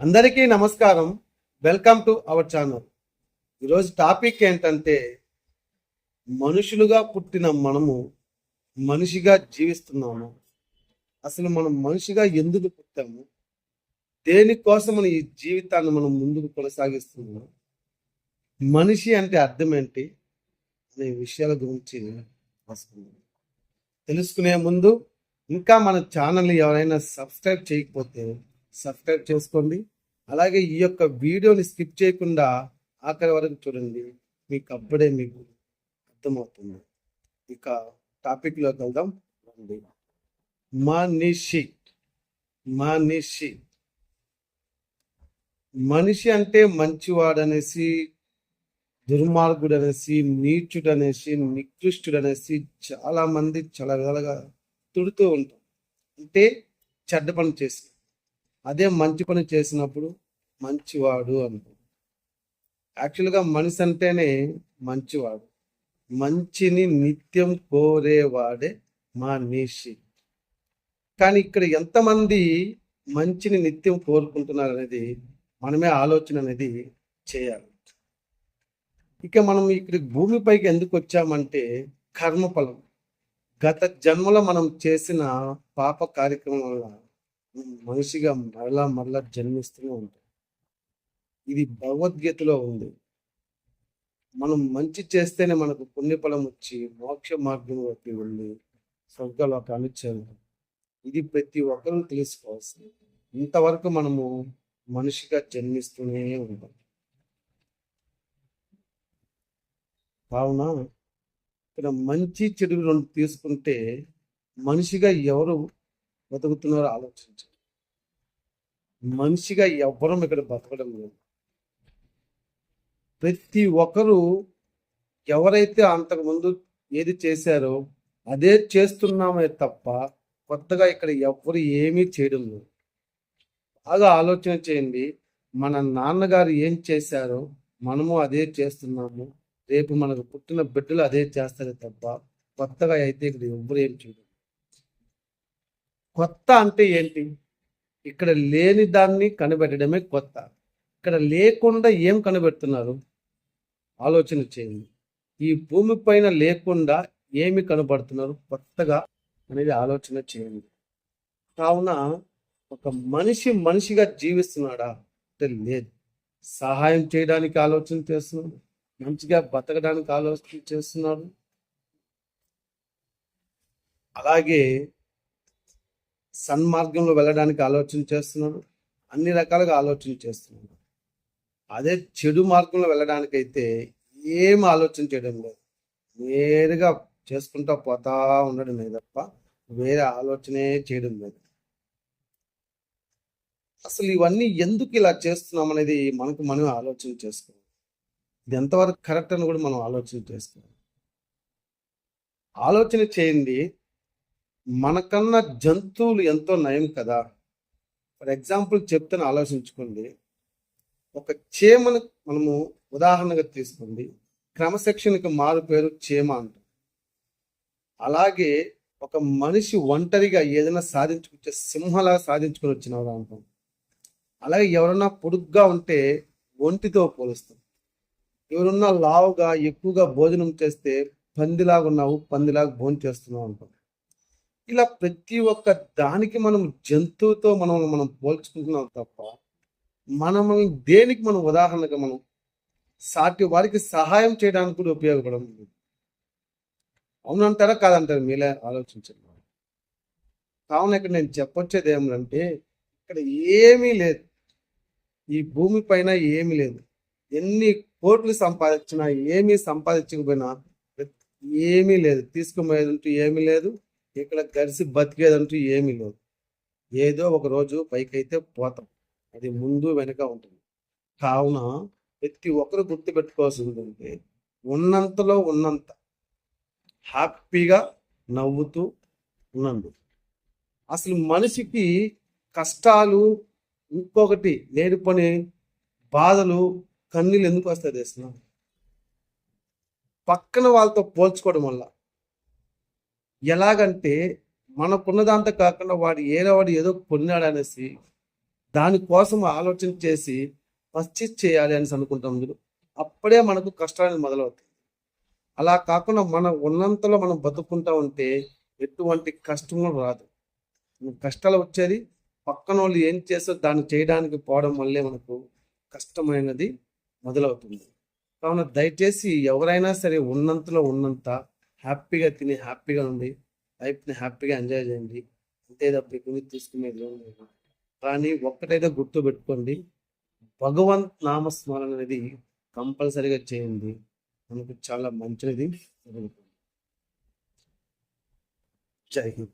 అందరికీ నమస్కారం. Welcome to our channel ఈరోజు టాపిక్ ఏంటంటే మనుషులుగా పుట్టిన మనము మనిషిగా జీవిస్తున్నాము. అసలు మనం మనిషిగా ఎందుకు పుట్టాము? దేనికోసం మన ఈ జీవితాన్ని మనం ముందుకు కొనసాగిస్తున్నాము? మనిషి అంటే అర్థం ఏంటి? అనే విషయాల గురించి రాసుకుందాం. తెలుసుకునే ముందు ఇంకా మన ఛానల్ని ఎవరైనా సబ్స్క్రైబ్ చేయకపోతే సబ్స్క్రైబ్ చేసుకోండి. అలాగే ఈ యొక్క వీడియోని స్కిప్ చేయకుండా ఆఖరి వరకు చూడండి. మీకు అప్పుడే మీకు అర్థమవుతుంది. ఇక టాపిక్లోకి వెళ్దాం. రండి. మనిషి. మనిషి. మనిషి అంటే మంచివాడు అనేసి దుర్మార్గుడు అనేసి నీచుడు అనేసి నికృష్టుడు అనేసి చాలా మంది చాలా విధాలుగా తిడుతూ ఉంటాం. అంటే చెడ్డ పని చేసి అదే మంచి పని చేసినప్పుడు మంచివాడు అంటాం యాక్చువల్గా మనిషి అంటేనే మంచివాడు. మంచిని నిత్యం కోరేవాడే మనిషి కానీ ఇక్కడ ఎంతమంది మంచిని నిత్యం కోరుకుంటున్నారు అనేది మనమే ఆలోచన అనేది చేయాలి. ఇక మనం ఇక్కడ భూమిపైకి ఎందుకు వచ్చామంటే కర్మఫలం. గత జన్మలో మనం చేసిన పాప కార్యక్రమం వల్ల మనిషిగా మరలా మరలా జన్మిస్తూనే ఉంటాం. ఇది భగవద్గీతలో ఉంది. మనం మంచి చేస్తేనే మనకు పుణ్యఫలం వచ్చి మోక్ష మార్గంలోకి వెళ్ళి స్వర్గలోకాన్ని చేరుతాం ఇది ప్రతి ఒక్కరూ తెలుసుకోవాల్సింది ఇంతవరకు మనము మనిషిగా జన్మిస్తూనే ఉంటాం కావున ఇక్కడ మంచి చెడు రెండు తీసుకుంటే మనిషిగా ఎవరు బతుకుతున్నారో ఆలోచించండి. మనిషిగా ఎవ్వరం ఇక్కడ బతకడం లేదు. ప్రతి ఒక్కరూ ఎవరైతే అంతకుముందు ఏది చేశారో అదే చేస్తున్నామే తప్ప కొత్తగా ఇక్కడ ఎవ్వరు ఏమీ చేయడం లేదు. బాగా ఆలోచన చేయండి. మన నాన్నగారు ఏం చేశారో మనము అదే చేస్తున్నాము. రేపు మనకు పుట్టిన బిడ్డలు అదే చేస్తారు తప్ప కొత్తగా అయితే ఇక్కడ ఎవ్వరు ఏం చేయడం కొత్త అంటే ఏంటి? ఇక్కడ లేని దాన్ని కనిపెట్టడమే కొత్త. ఇక్కడ లేకుండా ఏం కనిపెడుతున్నారు? ఆలోచన చేయండి. ఈ భూమి పైన లేకుండా ఏమి కనబడుతున్నారు కొత్తగా అనేది ఆలోచన చేయండి. కావున ఒక మనిషి మనిషిగా జీవిస్తున్నాడా? అంటే లేదు. సహాయం చేయడానికి ఆలోచన చేస్తున్నాడు. మంచిగా బతకడానికి ఆలోచన చేస్తున్నాడు. అలాగే సన్మార్గంలో వెళ్ళడానికి ఆలోచన చేస్తున్నాడు. అన్ని రకాలుగా ఆలోచన చేస్తున్నాడు. అదే చెడు మార్గంలో వెళ్ళడానికైతే ఏం ఆలోచన చేయడం లేదు. నేరుగా చేసుకుంటా పోతా ఉండడమే తప్ప వేరే ఆలోచనే చేయడం లేదు. అసలు ఇవన్నీ ఎందుకు ఇలా చేస్తున్నాం అనేది మనకు మనం ఆలోచన చేసుకోవాలి. ఇది ఎంతవరకు కరెక్ట్ అని కూడా మనం ఆలోచన చేసుకోవాలి. ఆలోచన చేయండి. మనకన్నా జంతువులు ఎంతో నయం కదా? ఫర్ ఎగ్జాంపుల్ చెప్తాను ఆలోచించుకోండి. ఒక చీమను మనము ఉదాహరణగా తీసుకోండి. క్రమశిక్షణకి మారు పేరు చీమ అంటాం. అలాగే ఒక మనిషి ఒంటరిగా ఏదైనా సాధించుకొచ్చే సింహలాగా సాధించుకొని వచ్చిన అంటాం. అలాగే ఎవరన్నా పొడుగ్గా ఉంటే ఒంటితో పోలుస్తాం. ఎవరున్నా లావుగా ఎక్కువగా భోజనం చేస్తే పందిలాగా ఉన్నావు పందిలాగా భోజనం చేస్తున్నావు అంటాం. ఇలా ప్రతి ఒక్క దానికి మనం జంతువుతో మనం మనం పోల్చుకుంటున్నాం తప్ప మనం దేనికి మనం ఉదాహరణగా మనం సాటి వారికి సహాయం చేయడానికి కూడా ఉపయోగపడం లేదు. అవునంటారా కాదంటారు మీలే ఆలోచించండి. కావున ఇక్కడ నేను చెప్పొచ్చేది ఏమంటే ఇక్కడ ఏమీ లేదు. ఈ భూమి పైన ఏమీ లేదు. ఎన్ని కోట్లు సంపాదించినా ఏమీ సంపాదించకపోయినా ఏమీ లేదు. తీసుకుపోయేది ఏమీ లేదు. ఇక్కడ కలిసి బతికేదంటూ ఏమీ లేదు. ఏదో ఒక రోజు పైకైతే పోతాం. అది ముందు వెనక ఉంటుంది. కావున ప్రతి ఒక్కరు గుర్తుపెట్టుకోవాల్సింది ఏంటంటే ఉన్నంతలో ఉన్నంత హ్యాపీగా నవ్వుతూ ఉన్నందు అసలు మనిషికి కష్టాలు ఇంకొకటి లేని పని బాధలు కన్నీళ్ళు ఎందుకు వస్తాయి తెలిసిన పక్కన వాళ్ళతో పోల్చుకోవడం వల్ల. ఎలాగంటే మనకున్న దాంతో కాకుండా వాడు ఏదో ఏదో కొన్నాడు అనేసి దానికోసం ఆలోచన చేసి పర్చేస్ చేయాలి అనేసి అనుకుంటాం మీరు అప్పుడే మనకు కష్టాలు మొదలవుతాయి. అలా కాకుండా మనం ఉన్నంతలో మనం బతుకుంటా ఉంటే ఎటువంటి కష్టము రాదు. కష్టాలు వచ్చేది పక్కన వాళ్ళు ఏం చేస్తారో దాన్ని చేయడానికి పోవడం వల్లే మనకు కష్టమైనది మొదలవుతుంది. కావున దయచేసి ఎవరైనా సరే ఉన్నంతలో ఉన్నంత హ్యాపీగా తిని హ్యాపీగా ఉండి లైఫ్ని హ్యాపీగా ఎంజాయ్ చేయండి. అంతే తప్ప ఎక్కువ తీసుకునేది కానీ ఒక్కటైతే గుర్తు పెట్టుకోండి. భగవంత్ నామస్మరణ అనేది కంపల్సరీగా చేయండి. మనకు చాలా మంచిది జై హింద్.